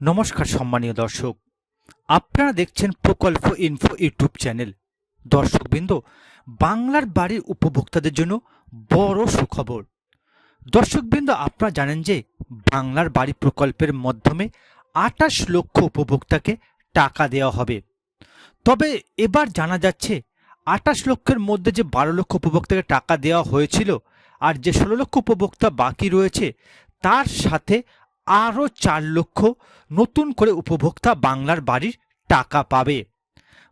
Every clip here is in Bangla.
নমস্কার সম্মানীয় দর্শক। আপনারা দেখছেন প্রকল্প ইনফো ইউটিউব চ্যানেল। দর্শকবৃন্দ, বাংলার বাড়ির উপভোক্তাদের জন্য বড় সুখবর। দর্শকবৃন্দ, আপনারা জানেন যে বাংলার বাড়ি প্রকল্পের মাধ্যমে আটাশ লক্ষ উপভোক্তাকে টাকা দেওয়া হবে। তবে এবার জানা যাচ্ছে আটাশ লক্ষের মধ্যে যে বারো লক্ষ উপভোক্তাকে টাকা দেওয়া হয়েছিল আর যে ষোলো লক্ষ উপভোক্তা বাকি রয়েছে, তার সাথে আরও চার লক্ষ নতুন করে উপভোক্তা বাংলার বাড়ির টাকা পাবে।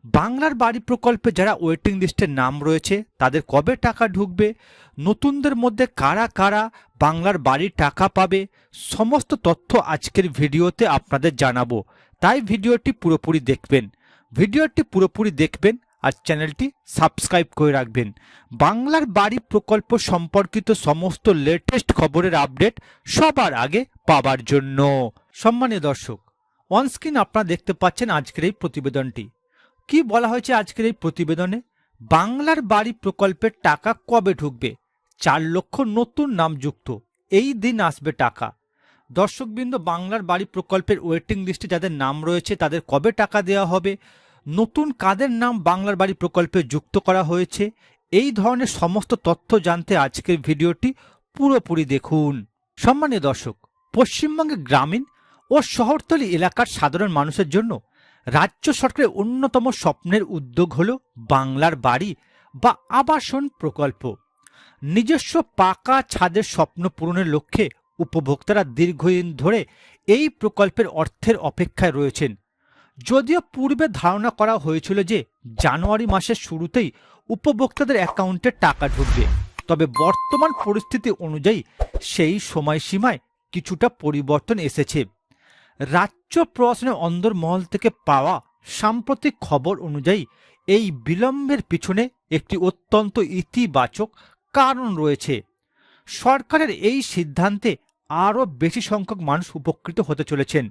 বাংলার বাড়ি প্রকল্পে যারা ওয়েটিং লিস্টের নাম রয়েছে, তাদের কবে টাকা ঢুকবে? নতুনদের মধ্যে কারা কারা বাংলার বাড়ির টাকা পাবে? সমস্ত তথ্য আজকের ভিডিওতে আপনাদের জানাব। তাই ভিডিওটি পুরোপুরি দেখবেন। ভিডিওটি পুরোপুরি দেখবেন আর চ্যানেলটি সাবস্ক্রাইব করে রাখবেন। বাংলার বাড়ি প্রকল্প সম্পর্কিত সমস্ত লেটেস্ট খবরের আপডেট সবার আগে পাবার জন্য। সম্মানীয় দর্শক অনস্ক্রিন আপনারা দেখতে পাচ্ছেন আজকের এই প্রতিবেদনটি। কি বলা হয়েছে আজকের এই প্রতিবেদনে? বাংলার বাড়ি প্রকল্পের টাকা কবে ঢুকবে? চার লক্ষ নতুন নাম যুক্ত। এই দিন আসবে টাকা। দর্শকবৃন্দ, বাংলার বাড়ি প্রকল্পের ওয়েটিং লিস্টে যাদের নাম রয়েছে, তাদের কবে টাকা দেওয়া হবে? নতুন কাদের নাম বাংলার বাড়ি প্রকল্পে যুক্ত করা হয়েছে? এই ধরনের সমস্ত তথ্য জানতে আজকের ভিডিওটি পুরোপুরি দেখুন। সম্মানীয় দর্শক পশ্চিমবঙ্গের গ্রামীণ ও শহরতলি এলাকার সাধারণ মানুষের জন্য রাজ্য সরকারের অন্যতম স্বপ্নের উদ্যোগ হল বাংলার বাড়ি বা আবাসন প্রকল্প। নিজস্ব পাকা ছাদের স্বপ্ন পূরণের লক্ষ্যে উপভোক্তারা দীর্ঘদিন ধরে এই প্রকল্পের অর্থের অপেক্ষায় রয়েছেন। যদিও পূর্বে ধারণা করা হয়েছিল যে জানুয়ারি মাসের শুরুতেই উপভোক্তাদের অ্যাকাউন্টে টাকা ঢুকবে, তবে বর্তমান পরিস্থিতি অনুযায়ী সেই সময়সীমায় কিছুটা পরিবর্তন এসেছে। রাজ্য প্রশাসনের অন্দরমহল থেকে পাওয়া সাম্প্রতিক খবর অনুযায়ী, এই বিলম্বের পিছনে একটি অত্যন্ত ইতিবাচক কারণ রয়েছে। সরকারের এই সিদ্ধান্তে আরও বেশি সংখ্যক মানুষ উপকৃত হতে চলেছেন।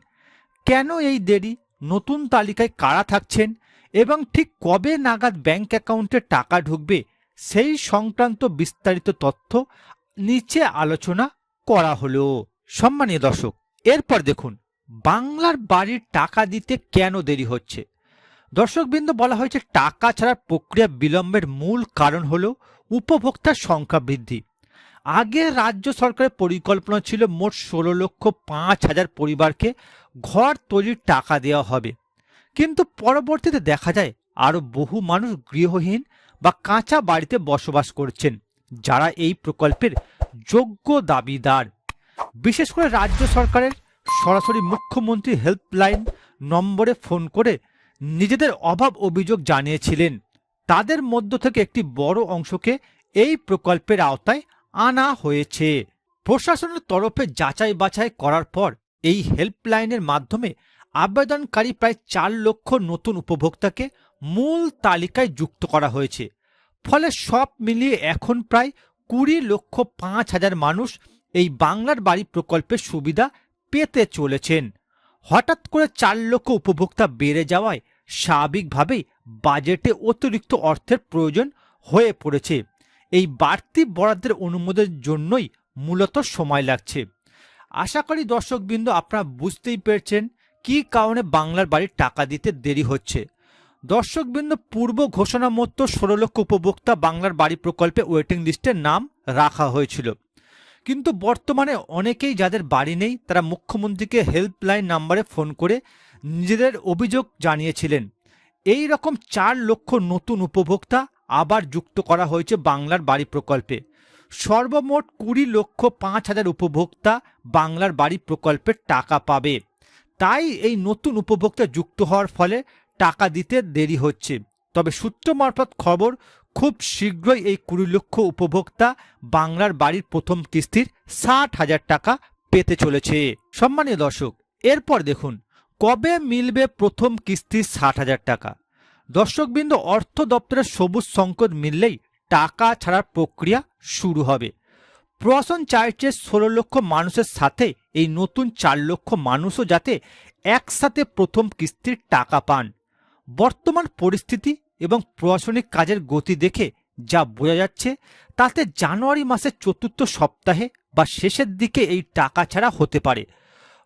কেন এই দেরি? নতুন তালিকায় কারা থাকছেন? এবং ঠিক কবে নাগাদ ব্যাংক অ্যাকাউন্টে টাকা ঢুকবে? সেই সংক্রান্ত বিস্তারিত তথ্য নিচে আলোচনা করা হলো। সম্মানীয় দর্শক, এরপর দেখুন, বাংলার বাড়ির টাকা দিতে কেন দেরি হচ্ছে? দর্শকবৃন্দ, বলা হয়েছে টাকা ছাড়ার প্রক্রিয়া বিলম্বের মূল কারণ হল উপভোক্তার সংখ্যা বৃদ্ধি। আগে রাজ্য সরকারের পরিকল্পনা ছিল মোট ষোলো লক্ষ পাঁচ হাজার পরিবারকে ঘর তৈরির টাকা দেওয়া হবে। কিন্তু পরবর্তীতে দেখা যায়, আরও বহু মানুষ গৃহহীন বা কাঁচা বাড়িতে বসবাস করছেন, যারা এই প্রকল্পের যোগ্য দাবিদার। বিশেষ করে রাজ্য সরকারের সরাসরি মুখ্যমন্ত্রী হেল্পলাইন নম্বরে ফোন করে নিজেদের অভাব অভিযোগ জানিয়েছিলেন। তাদের মধ্য থেকে একটি বড় অংশকে এই প্রকল্পের আওতায় আনা হয়েছে। প্রশাসনের তরফে যাচাই বাছাই করার পর এই হেল্পলাইনের মাধ্যমে আবেদনকারী প্রায় চার লক্ষ নতুন উপভোক্তাকে মূল তালিকায় যুক্ত করা হয়েছে। ফলে সব মিলিয়ে এখন প্রায় কুড়ি লক্ষ পাঁচ হাজার মানুষ এই বাংলার বাড়ি প্রকল্পের সুবিধা পেতে চলেছেন। হঠাৎ করে চার লক্ষ উপভোক্তা বেড়ে যাওয়ায় স্বাভাবিকভাবেই বাজেটে অতিরিক্ত অর্থের প্রয়োজন হয়ে পড়েছে। এই বাড়তি বরাদ্দের অনুমোদনের জন্যই মূলত সময় লাগছে। আশা করি দর্শকবৃন্দ আপনারা বুঝতেই পেরেছেন কী কারণে বাংলার বাড়ির টাকা দিতে দেরি হচ্ছে। দর্শকবৃন্দ, পূর্ব ঘোষণা মতো ষোলো লক্ষ উপভোক্তা বাংলার বাড়ি প্রকল্পে ওয়েটিং লিস্টে নাম রাখা হয়েছিল। কিন্তু বর্তমানে অনেকেই যাদের বাড়ি নেই, তারা মুখ্যমন্ত্রীকে হেল্পলাইন নাম্বারে ফোন করে নিজেদের অভিযোগ জানিয়েছিলেন। এই রকম চার লক্ষ নতুন উপভোক্তা আবার যুক্ত করা হয়েছে বাংলার বাড়ি প্রকল্পে। সর্বমোট কুড়ি লক্ষ পাঁচ হাজার উপভোক্তা বাংলার বাড়ি প্রকল্পের টাকা পাবে। তাই এই নতুন উপভোক্তা যুক্ত হওয়ার ফলে টাকা দিতে দেরি হচ্ছে। তবে সূত্র মারফত খবর খুব শীঘ্রই এই কুড়ি লক্ষ উপভোক্তা বাংলার বাড়ির প্রথম কিস্তির ষাট হাজার টাকা পেতে চলেছে। সম্মানীয় দর্শক, এরপর দেখুন, কবে মিলবে প্রথম কিস্তির ষাট হাজার টাকা? দর্শকবৃন্দ, অর্থ দপ্তরের সবুজ সংকট মিললেই টাকা ছাড়ার প্রক্রিয়া শুরু হবে। প্রশাসন চাইছে ষোলো লক্ষ মানুষের সাথে এই নতুন চার লক্ষ মানুষও যাতে একসাথে প্রথম কিস্তির টাকা পান। বর্তমান পরিস্থিতি এবং প্রশাসনিক কাজের গতি দেখে যা বোঝা যাচ্ছে, তাতে জানুয়ারি মাসের চতুর্থ সপ্তাহে বা শেষের দিকে এই টাকা ছাড়া হতে পারে।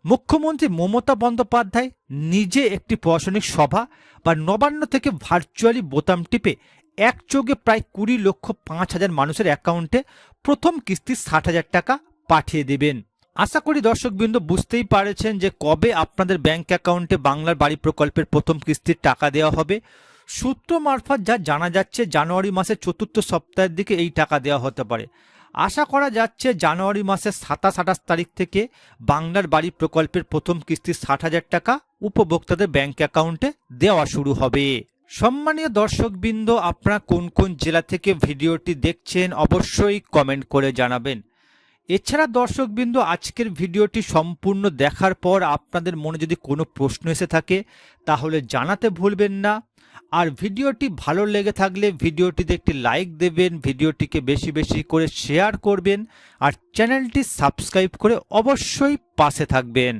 মুখ্যমন্ত্রী মমতা বন্দ্যোপাধ্যায় নিজে একটি প্রশাসনিক সভা বা নবান্ন থেকে ভার্চুয়ালি বোতাম টিপে একযোগে প্রায় কুড়ি লক্ষ পাঁচ হাজার মানুষের অ্যাকাউন্টে প্রথম কিস্তি ষাট হাজার টাকা পাঠিয়ে দেবেন। আশা করি দর্শকবৃন্দ বুঝতেই পারেছেন যে কবে আপনাদের ব্যাংক অ্যাকাউন্টে বাংলার বাড়ি প্রকল্পের প্রথম কিস্তির টাকা দেওয়া হবে। সূত্র মারফত যা জানা যাচ্ছে, জানুয়ারি মাসের চতুর্থ সপ্তাহের দিকে এই টাকা দেওয়া হতে পারে। আশা করা যাচ্ছে, জানুয়ারি মাসের সাতাশ আঠাশ তারিখ থেকে বাংলার বাড়ি প্রকল্পের প্রথম কিস্তি ষাট হাজার টাকা উপভোক্তাদের ব্যাংক অ্যাকাউন্টে দেওয়া শুরু হবে। সম্মানীয় দর্শকবৃন্দ, আপনারা কোন কোন জেলা থেকে ভিডিওটি দেখছেন অবশ্যই কমেন্ট করে জানাবেন। এছাড়া দর্শকবৃন্দ, আজকের ভিডিওটি সম্পূর্ণ দেখার পর আপনাদের মনে যদি কোনো প্রশ্ন এসে থাকে, তাহলে জানাতে ভুলবেন না। আর ভিডিওটি ভালো লেগে থাকলে ভিডিওটিতে একটি লাইক দেবেন, ভিডিওটিকে বেশি বেশি করে শেয়ার করবেন, আর চ্যানেলটি সাবস্ক্রাইব করে অবশ্যই পাশে থাকবেন।